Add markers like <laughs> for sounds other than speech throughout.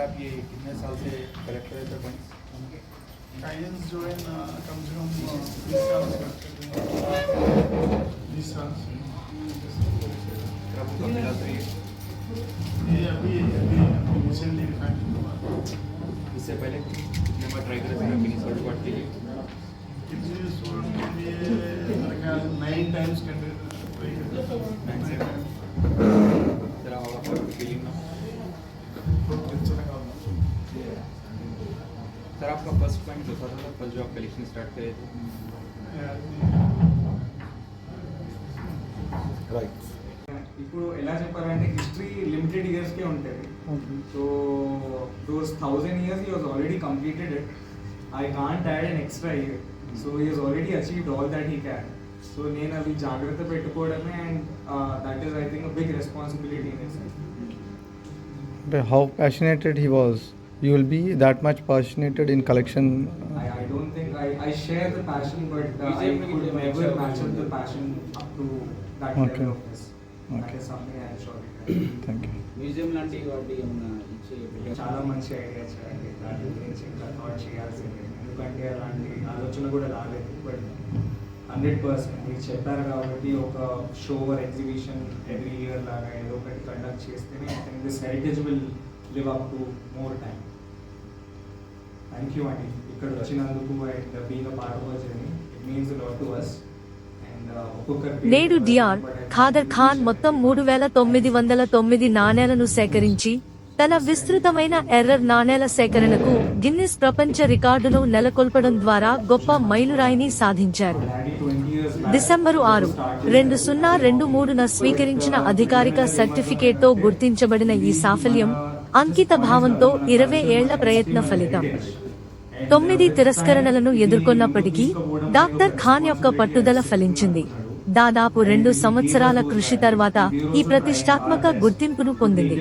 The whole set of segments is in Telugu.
सर आप ये कितने साल से कलेक्टर है सरपंच गाइडेंस जो है ना कम से कम बीस साल से बीस साल से। आपको कब मिला था ये? अभी अभी रिसेंटली रिफाइंड हुआ इससे पहले कितने बार ट्राई करा सर मिनी सॉल्ट वाट के लिए? किडनी स्टोन के लिए मेरे ख्याल नाइन टाइम्स करते सर आपका फर्स्ट पॉइंट जो था फर्स्ट जो आप कलेक्शन स्टार्ट करे थे ఇప్పుడు ఎలా చెప్పాలంటే హిస్టరీ లిమిటెడ్ ఇయర్స్కే ఉంటుంది so those thousand years he was already completed it I can't add an extra year so he was already achieved all that he can so నేను అవి జాగ్రత్త పెట్టుకోవడమే and that is I think big responsibility in But how passionate he was. You will be that much passionate in collection. I, I don't think I, I share the passion, but uh, I could never match up the passion up to that Okay. level of this. That Okay. is something I am sure. <clears throat> Thank you. Museum లాంటి వాటి ఏమన్నా ఇచ్చి చాలా మంచి ఐడియా చేయండి దాని గురించి ఇంకా థాట్ చేయాల్సింది ఎందుకంటే అలాంటి ఆలోచన కూడా రాలేదు బట్ హండ్రెడ్ పర్సెంట్ మీరు చెప్పారు కాబట్టి ఒక show or exhibition every year లాగా ఏదో ఒకటి కండక్ట్ చేస్తేనే I think this heritage will live up to more time Thank you అండి ఇక్కడ వచ్చినందుకు and being a part of journey it means lot to us నేడు డిఆర్ ఖాదర్ ఖాన్ మొత్తం మూడు వేల తొమ్మిది వందల తొమ్మిది నాణేలను సేకరించి తన విస్తృతమైన ఎర్రర్ నాణేల సేకరణకు గిన్నిస్ ప్రపంచ రికార్డును నెలకొల్పడం ద్వారా గొప్ప మైలురాయిని సాధించారు. డిసెంబరు ఆరు రెండు సున్నా రెండు మూడున స్వీకరించిన అధికారిక సర్టిఫికేట్తో గుర్తించబడిన ఈ సాఫల్యం అంకిత భావంతో ఇరవై ఏళ్ళ ప్రయత్న ఫలితం. తొమ్మిది తిరస్కరణలను ఎదుర్కొన్నప్పటికీ డాక్టర్ ఖాన్ యొక్క పట్టుదల ఫలించింది. దాదాపు రెండు సంవత్సరాల కృషి తర్వాత ఈ ప్రతిష్టాత్మక గుర్తింపును పొందింది.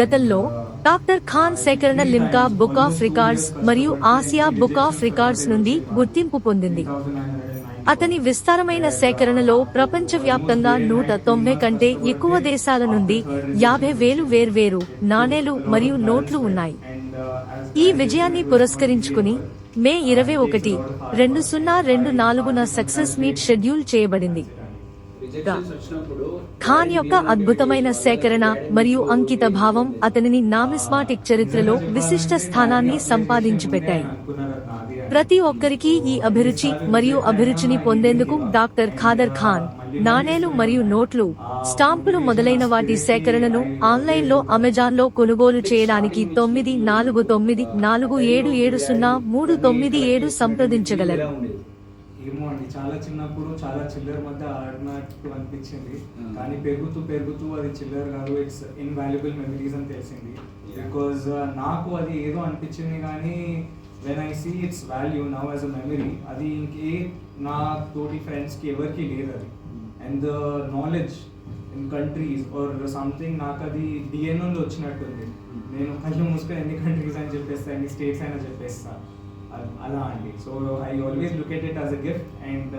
గతంలో డాక్టర్ ఖాన్ సేకరణ లిమ్కా బుక్ ఆఫ్ రికార్డ్స్ మరియు ఆసియా బుక్ ఆఫ్ రికార్డ్స్ నుండి గుర్తింపు పొందింది. అతని విస్తారమైన సేకరణలో ప్రపంచవ్యాప్తంగా నూట తొంభై కంటే ఎక్కువ దేశాల నుండి యాభై వేలు వేర్వేరు నాణేలు మరియు నోట్లు ఉన్నాయి. ఈ విజయాన్ని పురస్కరించుకుని మే ఇరవై ఒకటి రెండు సున్నా రెండు నాలుగున సక్సెస్ మీట్ షెడ్యూల్ చేయబడింది. ఖాన్ యొక్క అద్భుతమైన సేకరణ మరియు అంకిత భావం అతనిని నామిస్మాటిక్ చరిత్రలో విశిష్ట స్థానాన్ని సంపాదించి పెట్టాయి ప్రతి ఒక్కరికి ఈ అభిరుచి మరియు అభిరుచిని పొందేందుకు డాక్టర్ ఖాదర్ ఖాన్ నాణేలు మరియు నోట్లు స్టాంపులు మొదలైన వాటి సేకరణను ఆన్లైన్లో అమెజాన్లో కొనుగోలు చేయడానికి తొమ్మిది నాలుగు తొమ్మిది నాలుగు ఏడు ఏడు సున్నా మూడు తొమ్మిది ఏడు సంప్రదించగలరు. ఏమో అండి చాలా చిన్నప్పుడు చాలా చిల్లర మధ్య ఆడినట్టు అనిపించింది. కానీ పెరుగుతూ పెరుగుతూ అది చిల్లర కాదు ఇట్స్ ఇన్వాల్యుబుల్ మెమరీస్ అని తెలిసింది. బికాజ్ uh, నాకు అది ఏదో అనిపించింది కానీ when I see its value now as a memory అది ఇంకే నా తోటి ఫ్రెండ్స్కి ఎవరికి లేదు అది. And the knowledge in countries or something నాకు అది డిఎన్ నుండి వచ్చినట్టుంది. నేను కళ్ళు మూసుకొని ఎన్ని కంట్రీస్ అని చెప్పేస్తా ఎన్ని స్టేట్స్ అయినా చెప్పేస్తా. అలా అండి. So I always look at it as a gift and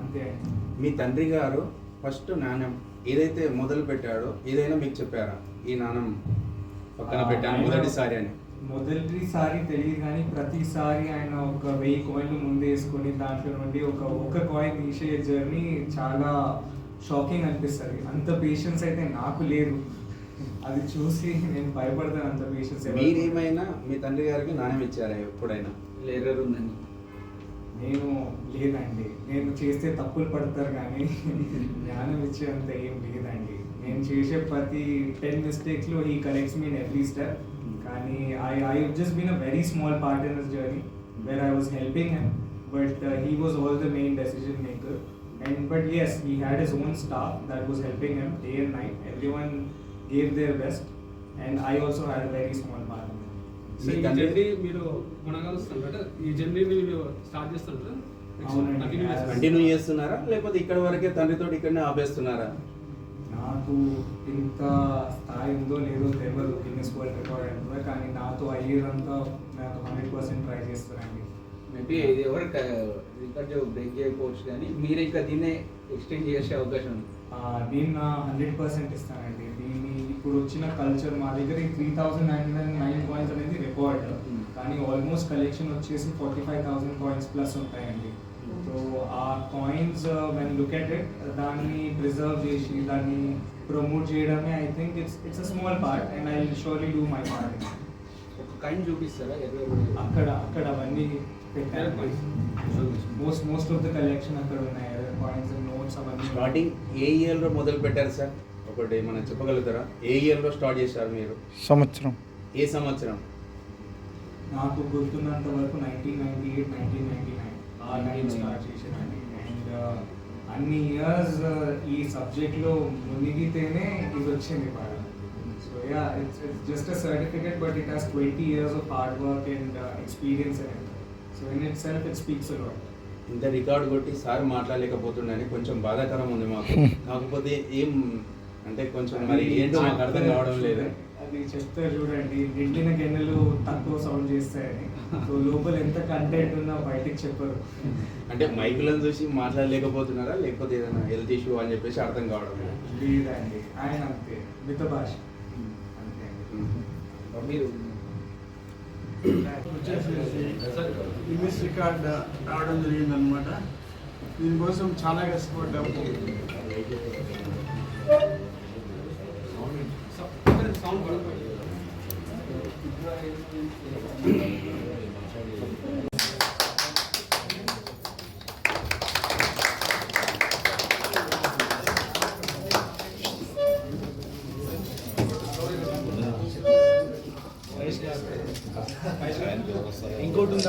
అంతే అండి. మీ తండ్రి గారు ఫస్ట్ నాణ్యం ఏదైతే మొదలు పెట్టాడో ఏదైనా మీకు చెప్పారా? ఈ నాణం పక్కన పెట్టాను మొదటిసారి అని. మొదటిసారి తెలియదు కానీ ప్రతిసారి ఆయన ఒక వెయ్యి కాయిన్లు ముందు వేసుకొని దాంట్లో నుండి ఒక ఒక కాయిన్ తీసే జర్నీ చాలా షాకింగ్ అనిపిస్తుంది. అంత పేషెన్స్ అయితే నాకు లేదు. అది చూసి నేను భయపడతాను అంత పేషెన్స్ మీరేమైనా మీ తండ్రి గారికి నాణ్యం ఇచ్చారా ఎప్పుడైనా? ఎర్రర్ ఉందని నేను లేదండి. నేను చేస్తే తప్పులు పడతారు కానీ <laughs> జ్ఞానం ఇచ్చేంత ఏం లేదండి. నేను చేసే ప్రతి టెన్ మిస్టేక్స్లో ఈ కరెక్ట్స్ మీన్ ఎవ్రీ స్టెప్ కానీ I I just been a very small part in this journey where I was helping him but he was all the main decision maker and but yes he had his own staff that was helping him day and night everyone gave their best and I also had a very small part so ఈ జర్నీ మీరు కొనగలుగుతారు అంటే ఈ జర్నీని మీరు స్టార్ట్ చేస్తారు కంటిన్యూ చేస్తున్నారా? లేకపోతే ఇక్కడ వరకే తండ్రితో ఇక్కడనే ఆపేస్తున్నారా? నాకు ఇంత స్థాయి ఉందో లేదో తెలియదు గిన్నెస్ వరల్డ్ రికార్డ్ అంటే. కానీ నాతో అయ్యేదంతా నాకు హండ్రెడ్ పర్సెంట్ ట్రై చేస్తానండి మేబీ ఇది ఎవరు రికార్డ్ బ్రేక్ చేయకపోవచ్చు కానీ మీరు ఇంకా దీన్నే ఎక్స్టెండ్ చేసే అవకాశం ఉంది. ఆ, నేను నా హండ్రెడ్ పర్సెంట్ ఇస్తానండి. దీన్ని ఇప్పుడు వచ్చిన కల్చర్ మా దగ్గర three thousand nine hundred nine coins అనేది రికార్డ్ కానీ ఆల్మోస్ట్ కలెక్షన్ వచ్చేసి forty five thousand coins plus ఉంటాయండి. సో ఆ coins when look at it దాన్ని ప్రిజర్వ్ చేసి దాన్ని ప్రమోట్ చేయడమే I think it's it's a small part and I surely do my part ఒక కైండ్ చూపిస్తారా? అక్కడ అక్కడ అవన్నీ పెట్టారు most most of the collection అక్కడ ఉన్నాయి. కాయిన్స్ అండ్ నోట్స్ అవన్నీ. స్టార్టింగ్ ఏ ఇయర్లో మొదలు పెట్టారు సార్? ఒకటి మనం చెప్పగలుగుతారా? ఏ ఇయర్లో స్టార్ట్ చేశారు మీరు? సంవత్సరం. ఏ సంవత్సరం? నాకు గుర్తున్నంత వరకు nineteen ninety eight nineteen ninety nine and అన్ని ఇయర్స్ ఈ సబ్జెక్ట్లో మునిగితేనే ఇది వచ్చింది బాగా so yeah it's it's just a certificate but it has twenty years of hard work and experience and so in it self it speaks a lot ఇంత రికార్డు కొట్టి సార్ మాట్లాడలేకపోతుండని కొంచెం బాధాకరం ఉంది మాకు. <laughs> కాకపోతే ఏం అంటే కొంచెం మరి ఏంటో మాకు అర్థం కావడం లేదు. అది చెప్తారు చూడండి నిండిన గిన్నెలు తక్కువ సౌండ్ చేస్తాయని. సో లోపల ఎంత కంటెంట్ ఉన్నా బయటికి చెప్పరు. అంటే మైకులను చూసి మాట్లాడలేకపోతున్నారా? లేకపోతే ఏదైనా హెల్త్ ఇష్యూ అని చెప్పేసి అర్థం కావడం లేదు లేదండి ఆయన అంతే మిత భాష. అంతే అండి. మీరు గిన్నిస్ రికార్డ్ రావడం జరిగిందనమాట దీనికోసం చాలా కష్టపడ్డాము. సౌండ్ పడకపోయింది ఇంకోటి ఉంది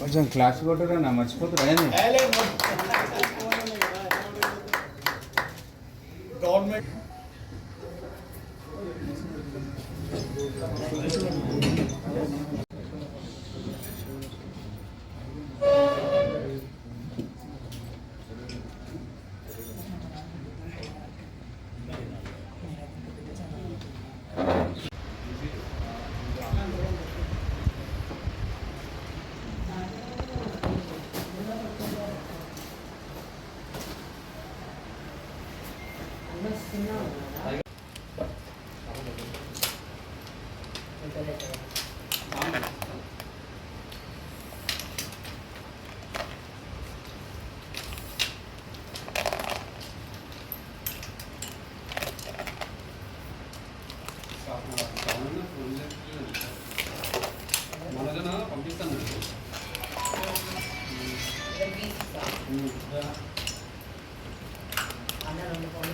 కొంచెం క్లాస్ కొట్టరా నా మర్చిపోతున్నా గవర్నమెంట్ అన్న రెండు కొన్ని